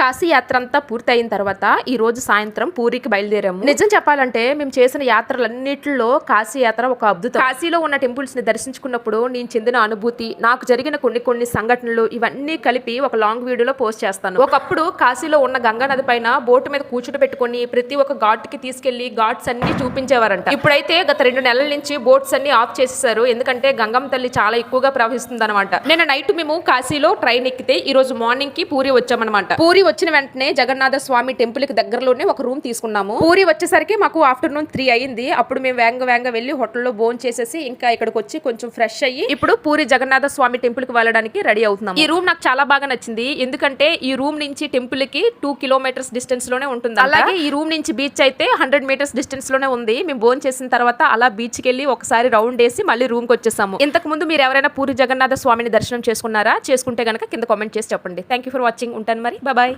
కాశీ యాత్ర అంతా పూర్తయిన తర్వాత ఈ రోజు సాయంత్రం పూరికి బయలుదేరాము. నిజం చెప్పాలంటే మేము చేసిన యాత్రలన్నిటిలో కాశీ యాత్ర ఒక అద్భుతం. కాశీలో ఉన్న టెంపుల్స్ని దర్శించుకున్నప్పుడు నేను చెందిన అనుభూతి నాకు జరిగిన కొన్ని కొన్ని సంఘటనలు ఇవన్నీ కలిపి ఒక లాంగ్ వీడియోలో పోస్ట్ చేస్తాను. ఒకప్పుడు కాశీలో ఉన్న గంగా నది పైన బోటు మీద కూర్చుని పెట్టుకొని ప్రతి ఒక్క ఘాట్కి తీసుకెళ్ళి ఘాట్స్ అన్ని చూపించేవారంట. ఇప్పుడైతే గత రెండు నెలల నుంచి బోట్స్ అన్ని ఆఫ్ చేసేసారు ఎందుకంటే గంగమ్మ తల్లి చాలా ఎక్కువగా ప్రవహిస్తుంది అనమాట నిన్న నైట్ మేము కాశీలో ట్రైన్ ఎక్కితే ఈ రోజు మార్నింగ్కి పూరి వచ్చామన్నమాట. పూరి వచ్చిన వెంటనే జగన్నాథ స్వామి టెంపుల్కి దగ్గరలోనే ఒక రూమ్ తీసుకున్నాము. పూరి వచ్చేసరికి మాకు ఆఫ్టర్నూన్ త్రీ అయింది. అప్పుడు మేము వేగంగా వేంగ వెళ్ళి హోటల్లో బోన్ చేసేసి ఇంకా ఇక్కడికి వచ్చి కొంచెం ఫ్రెష్ అయ్యి ఇప్పుడు పూరి జగన్నాథ స్వామి టెంపుల్కి వెళ్ళడానికి రెడీ అవుతున్నాం ఈ రూమ్ నాకు చాలా బాగా నచ్చింది. ఎందుకంటే ఈ రూమ్ నుంచి టెంపుల్కి టూ కిలోమీటర్స్ డిస్టెన్స్లోనే ఉంటుంది అలాగే ఈ రూమ్ నుంచి బీచ్ అయితే హండ్రెడ్ మీటర్స్ డిస్టెన్స్లోనే ఉంది. మేము బోన్ చేసిన తర్వాత అలా బీచ్కి వెళ్ళి ఒకసారి రౌండ్ వేసి మళ్ళీ రూమ్కి వచ్చేసాము. ఇంతకు ముందు మీరు ఎవరైనా పూరి జగన్నాథ స్వామిని దర్శనం చేసుకున్నారా? చేసుకుంటే గనక కింద కామెంట్ చేసి చెప్పండి. థ్యాంక్ యూ ఫర్ వాచింగ్ ఉంటాను మరి. బాయ్